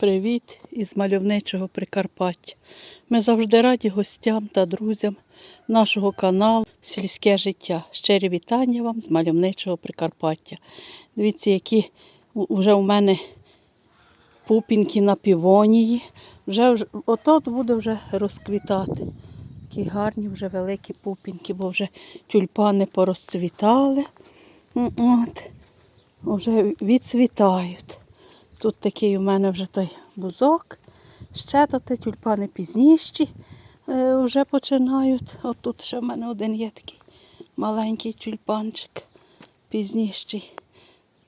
Привіт із мальовничого Прикарпаття. Ми завжди раді гостям та друзям нашого каналу Сільське життя. Щирі вітання вам з мальовничого Прикарпаття. Дивіться, які вже у мене пупінки на півонії. Вже, вже- ото буде вже розквітати. Такі гарні вже великі пупінки, бо вже тюльпани порозцвітали. От. Вже відцвітають. Тут такий у мене вже той бузок. Ще то те тюльпани пізніші е, вже починають. От тут ще в мене один є такий маленький тюльпанчик, пізніший,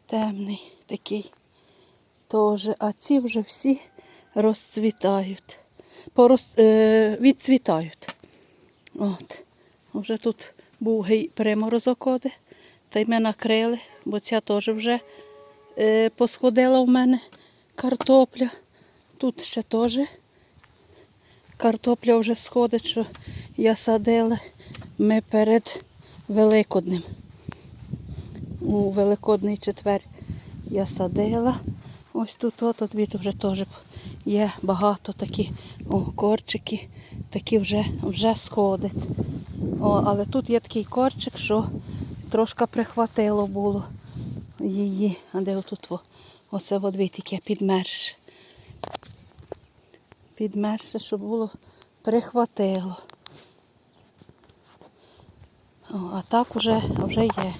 темний такий. Теж, а ці вже всі розцвітають, Порос, е, відцвітають. От. Вже тут був гей- приморозок оде, та й ми накрили, бо ця теж вже посходила в мене картопля. Тут ще теж картопля вже сходить, що я садила ми перед Великоднем. У Великодний четвер я садила. Ось тут от, від вже теж є багато такі о, корчики, такі вже, вже сходять. О, але тут є такий корчик, що трошки прихватило було її. А де отут? Оце от таке підмерше. Підмерше, щоб було прихватило. О, а так вже, вже є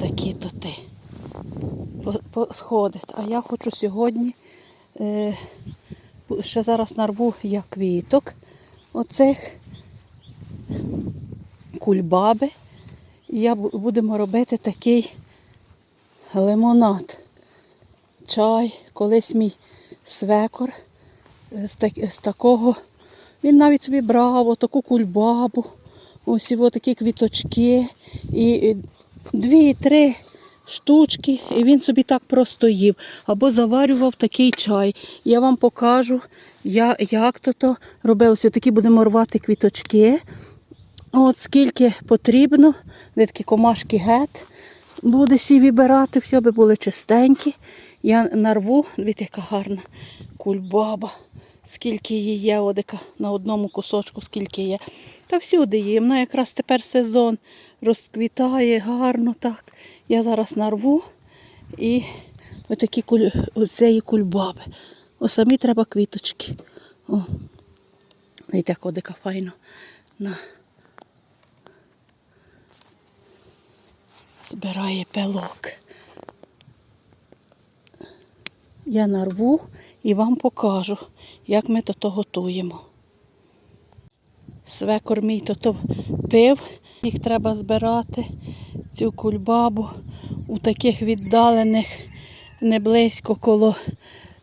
такі тоти. Сходить. А я хочу сьогодні е, ще зараз нарву я квіток оцих кульбаби. І я будемо робити такий лимонад. Чай, колись мій свекор е, з, так, з такого. Він навіть собі брав отаку кульбабу, ось його такі квіточки, і дві-три штучки, і він собі так просто їв. Або заварював такий чай. Я вам покажу, як то то робилося. Такі будемо рвати квіточки. От скільки потрібно, де такі комашки гет буде всі вибирати, все би були чистенькі. Я нарву, дивіться, яка гарна кульбаба. Скільки її є, одика на одному кусочку, скільки є. Та всюди є. Вона якраз тепер сезон розквітає гарно так. Я зараз нарву і отакі куль... оцеї кульбаби. О, самі треба квіточки. О. Так одика файно. На. Збирає пилок. Я нарву і вам покажу, як ми то готуємо. Свекор мій то пив, їх треба збирати, цю кульбабу у таких віддалених, не близько коло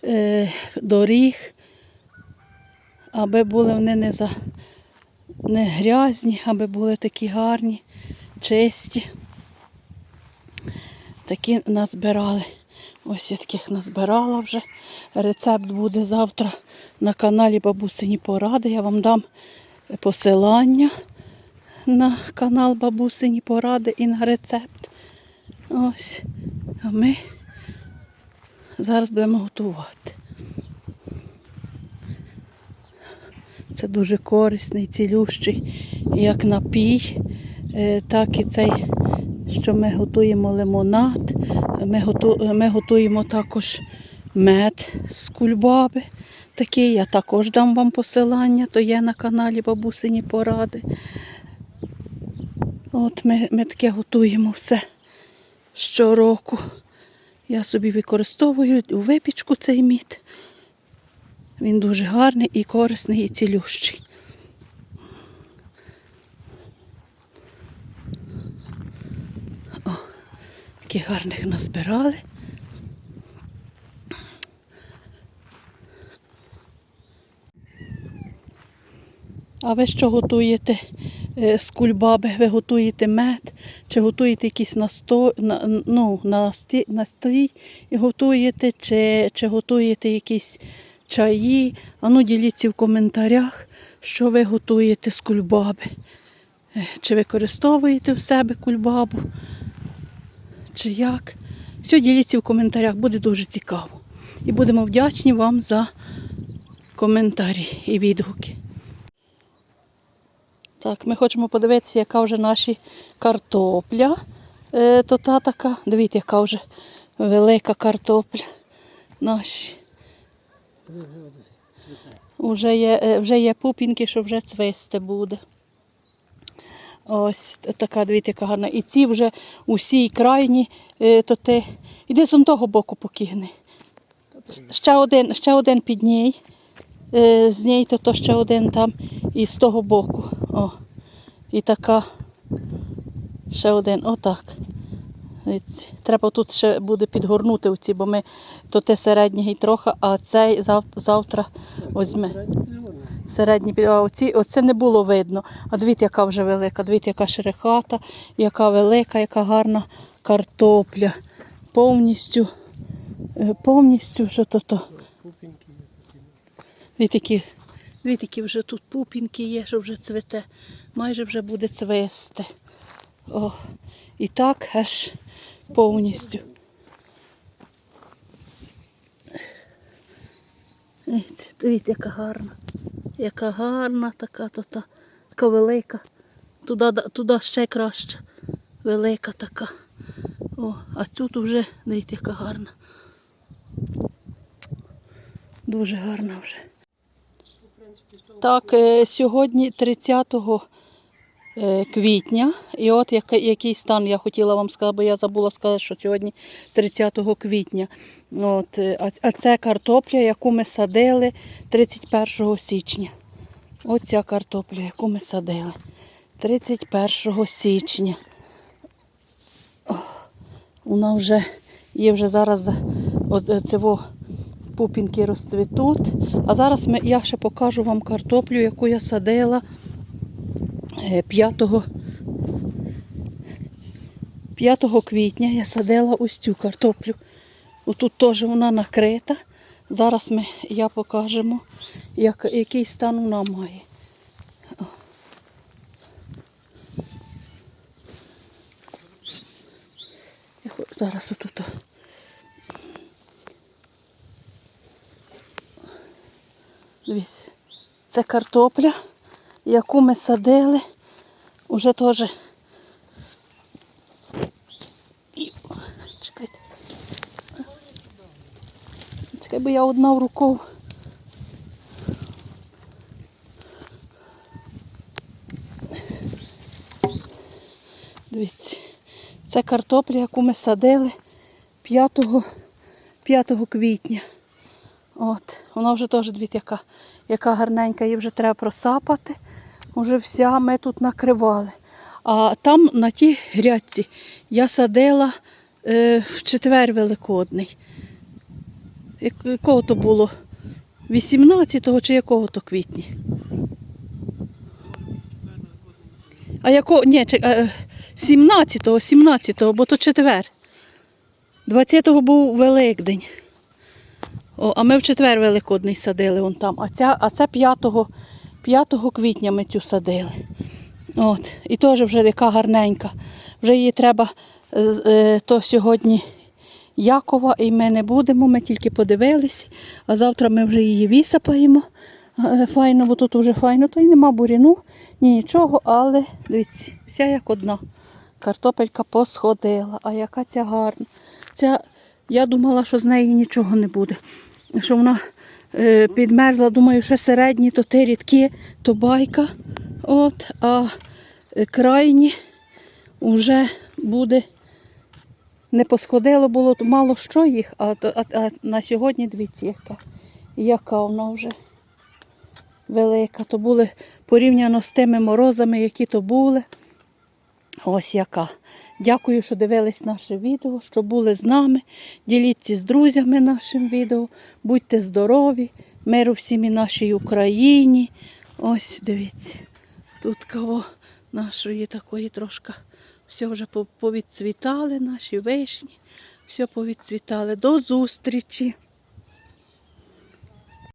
е, доріг, аби були вони не, за, не грязні, аби були такі гарні, чисті. Такі назбирали. Ось я таких назбирала вже. Рецепт буде завтра на каналі Бабусині Поради. Я вам дам посилання на канал Бабусині Поради і на рецепт. Ось. А ми зараз будемо готувати. Це дуже корисний, цілющий, як напій, е, так і цей, що ми готуємо лимонад. Ми, готу, ми готуємо також мед з кульбаби. Такий, я також дам вам посилання, то є на каналі Бабусині Поради. От ми, ми таке готуємо все щороку. Я собі використовую у випічку цей мід. Він дуже гарний і корисний, і цілющий. Таких гарних назбирали. А ви що готуєте е, з кульбаби? Ви готуєте мед, чи готуєте якийсь насто... на, ну, насті... настій і готуєте, чи, чи готуєте якісь чаї? А ну діліться в коментарях, що ви готуєте з кульбаби. Е, Чи використовуєте в себе кульбабу, чи як. Все діліться в коментарях, буде дуже цікаво. і будемо вдячні вам за коментарі і відгуки. Так, ми хочемо подивитися, яка вже наші картопля. Е, то та така. Дивіться, яка вже велика картопля. Наші. Вже є, е, вже є пупінки, що вже цвисти буде. Ось така, дивіться, яка гарна. І ці вже усі і крайні, е, то ти. Іди з того боку покигни. Ще один, ще один під ній. Е, З неї то, то ще один там і з того боку. О. І така. Ще один. Отак. Треба тут ще буде підгорнути оці, бо ми то те середній трохи, а цей зав- завтра візьме. Середній під- а оці, оце не було видно. А дивіться, яка вже велика, дивіться, яка шерехата, яка велика, яка гарна картопля. Повністю, е, повністю що то то. Дивіться, які, які вже тут пупінки є, що вже цвете. Майже вже буде цвести. О, і так аж повністю. Дивіться, яка гарна. Яка гарна така, то та, така велика. Туди, туди ще краще. Велика така. О, а тут вже, дивіться, яка гарна. Дуже гарна вже. Так, е, сьогодні 30 е, квітня. І от який стан я хотіла вам сказати, бо я забула сказати, що сьогодні 30 квітня. От, е, а, це картопля, яку ми садили 31 січня. Оця картопля, яку ми садили 31 січня. Вона вже є вже зараз е, цього пупінки розцвітуть. А зараз ми, я ще покажу вам картоплю, яку я садила е, 5, 5 квітня. Я садила ось цю картоплю. Тут теж вона накрита. Зараз ми, я покажемо, як, який стан вона має. Зараз отут. Дивіться, це картопля, яку ми садили. Уже теж. Чекайте. Чекай, бо я одна в рукав. Дивіться, це картопля, яку ми садили 5, 5 квітня. От, вона вже теж, дивіться, яка, яка гарненька, її вже треба просапати. Уже вся ми тут накривали. А там на тій грядці я садила е, в четвер великодний. Якого то було? 18-го чи якого то квітні? А якого? Ні, чи- е, 17-го, 17-го, бо то четвер. 20-го був Великдень. О, а ми в четвер Великодний садили вон там. А, ця, а це 5, 5 квітня ми цю садили. От. І теж вже яка гарненька. Вже її треба е, е, то сьогодні Якова, і ми не будемо, ми тільки подивились, а завтра ми вже її висапаємо. Е, Файно, бо тут вже файно, то й нема буряну, ні нічого, але дивіться, вся як одна. Картопелька посходила, а яка ця гарна. Ця, я думала, що з неї нічого не буде. Що вона підмерзла, думаю, що середні, то ти рідкі, то байка. От, а е, крайні вже буде не посходило було то мало що їх, а, а, а на сьогодні дивіться, яка, яка вона вже велика. То були порівняно з тими морозами, які то були. Ось яка. Дякую, що дивились наше відео, що були з нами. Діліться з друзями нашим відео. Будьте здорові, миру всім і нашій Україні. Ось дивіться, тут кого нашої такої трошки. Все вже повідцвітали наші вишні. Все повідцвітали. До зустрічі!